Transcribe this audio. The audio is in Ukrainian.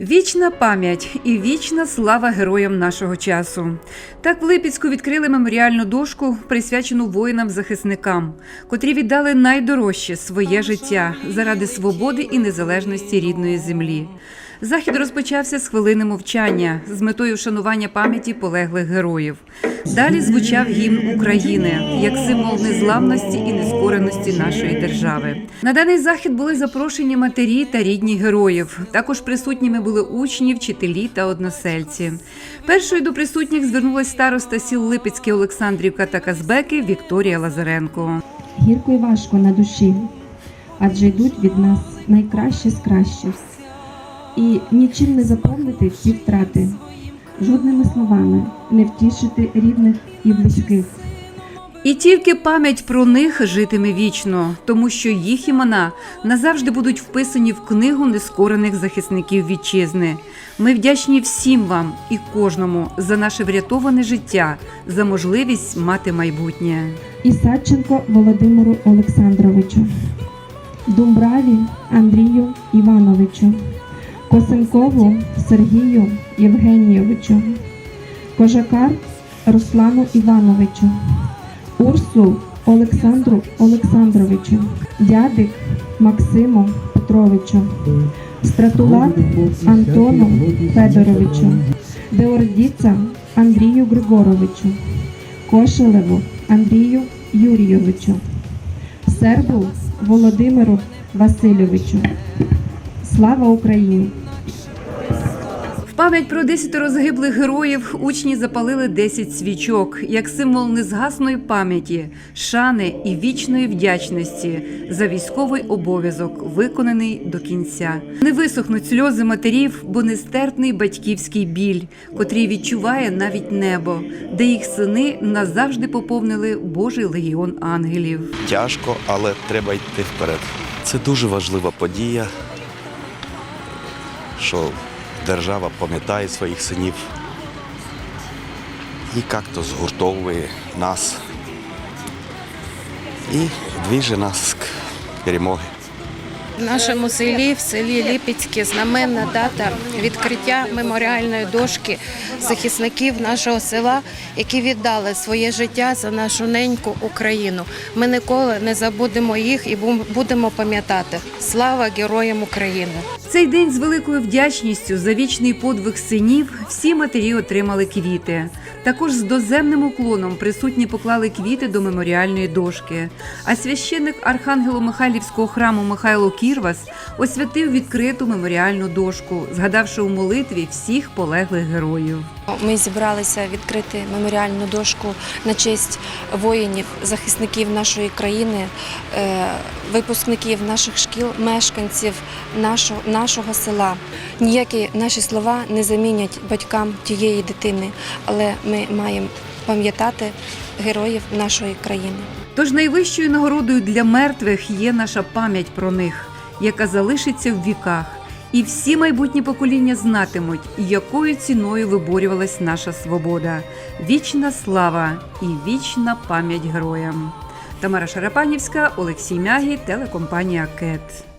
Вічна пам'ять і вічна слава героям нашого часу. Так в Липецьку відкрили меморіальну дошку, присвячену воїнам-захисникам, котрі віддали найдорожче своє життя заради свободи і незалежності рідної землі. Захід розпочався з хвилини мовчання з метою вшанування пам'яті полеглих героїв. Далі звучав гімн України як символ незламності і нескореності нашої держави. На даний захід були запрошені матері та рідні героїв. Також присутніми були учні, вчителі та односельці. Першою до присутніх звернулась староста сіл Липецьке Олександрівка та Казбеки Вікторія Лазаренко. гірко і важко на душі, адже йдуть від нас найкраще з кращих. І нічим не заповнити ці втрати, жодними словами не втішити рідних і близьких. І тільки пам'ять про них житиме вічно, тому що їх імена назавжди будуть вписані в книгу нескорених захисників вітчизни. Ми вдячні всім вам і кожному за наше врятоване життя, за можливість мати майбутнє. Ісадченко Володимиру Олександровичу, Думбраві Андрію Івановичу, Косенкову Сергію Євгенійовичу, Кожакар Руслану Івановичу, Урсул Олександру Олександровичу, Дядик Максиму Петровичу, Стратулат Антону Федоровичу, Деордіца Андрію Григоровичу, Кошелеву Андрію Юрійовичу, Сербу Володимиру Васильовичу. Слава Україні! Пам'ять про десятеро загиблих героїв учні запалили 10 свічок як символ незгасної пам'яті, шани і вічної вдячності за військовий обов'язок, виконаний до кінця. Не висохнуть сльози матерів, бо нестерпний батьківський біль, котрий відчуває навіть небо, де їх сини назавжди поповнили Божий легіон ангелів. Тяжко, але треба йти вперед. Це дуже важлива подія, що держава пам'ятає своїх синів і як-то згуртовує нас і двіже нас к перемоги. Нашому селі, в селі Ліпецьке, знаменна дата відкриття меморіальної дошки захисників нашого села, які віддали своє життя за нашу неньку Україну. Ми ніколи не забудемо їх і будемо пам'ятати. Слава героям України! Цей день з великою вдячністю за вічний подвиг синів всі матері отримали квіти. Також з доземним уклоном присутні поклали квіти до меморіальної дошки. А священник Архангело-Михайлівського храму Михайло Кірвас освятив відкриту меморіальну дошку, згадавши у молитві всіх полеглих героїв. Ми зібралися відкрити меморіальну дошку на честь воїнів, захисників нашої країни, е, випускників наших шкіл, мешканців нашого, нашого села. Ніякі наші слова не замінять батькам тієї дитини, але ми маємо пам'ятати героїв нашої країни. Тож найвищою нагородою для мертвих є наша пам'ять про них, яка залишиться в віках. І всі майбутні покоління знатимуть, якою ціною виборювалась наша свобода. Вічна слава і вічна пам'ять героям. Тамара Шарапанівська, Олексій Мягі, телекомпанія КЕТ.